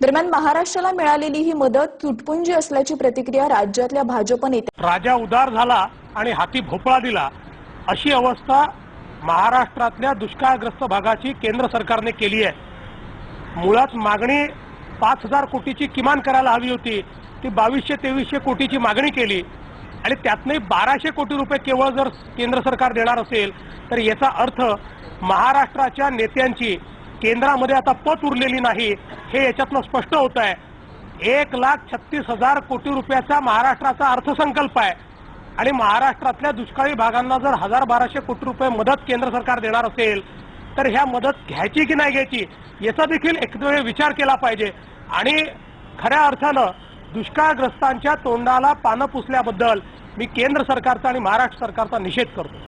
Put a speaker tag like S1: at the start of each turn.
S1: दरम्यान महाराष्ट्राला मिळालेली ही मदत तुटपुंजी असल्याची प्रतिक्रिया राज्यातल्या भाजप नेत्या
S2: राजा उदार झाला आणि हाती भोपळा दिला. अशी अवस्था महाराष्ट्रातल्या दुष्काळग्रस्त भागाची केंद्र सरकारने केली आहे. मुळात मागणी पाच हजार कोटीची किमान करायला हवी होती. ती बावीसशे तेवीसशे कोटीची मागणी केली. आणि त्यातनंही बाराशे कोटी रुपये केवळ जर केंद्र सरकार देणार असेल तर याचा अर्थ महाराष्ट्राच्या नेत्यांची केंद्रामध्ये आता पत उरलेली नाही हे याच्यातनं स्पष्ट होत आहे एक लाख छत्तीस हजार कोटी रुपयाचा महाराष्ट्राचा अर्थसंकल्प आहे. आणि महाराष्ट्रातल्या दुष्काळी भागांना जर हजार बाराशे कोटी रुपये मदत केंद्र सरकार देणार असेल तर ह्या मदत घ्यायची की नाही घ्यायची याचा देखील एक वेळ विचार केला पाहिजे. आणि खऱ्या अर्थानं दुष्काळग्रस्तांच्या तोंडाला पानं पुसल्याबद्दल मी केंद्र सरकारचा आणि महाराष्ट्र सरकारचा निषेध करतो.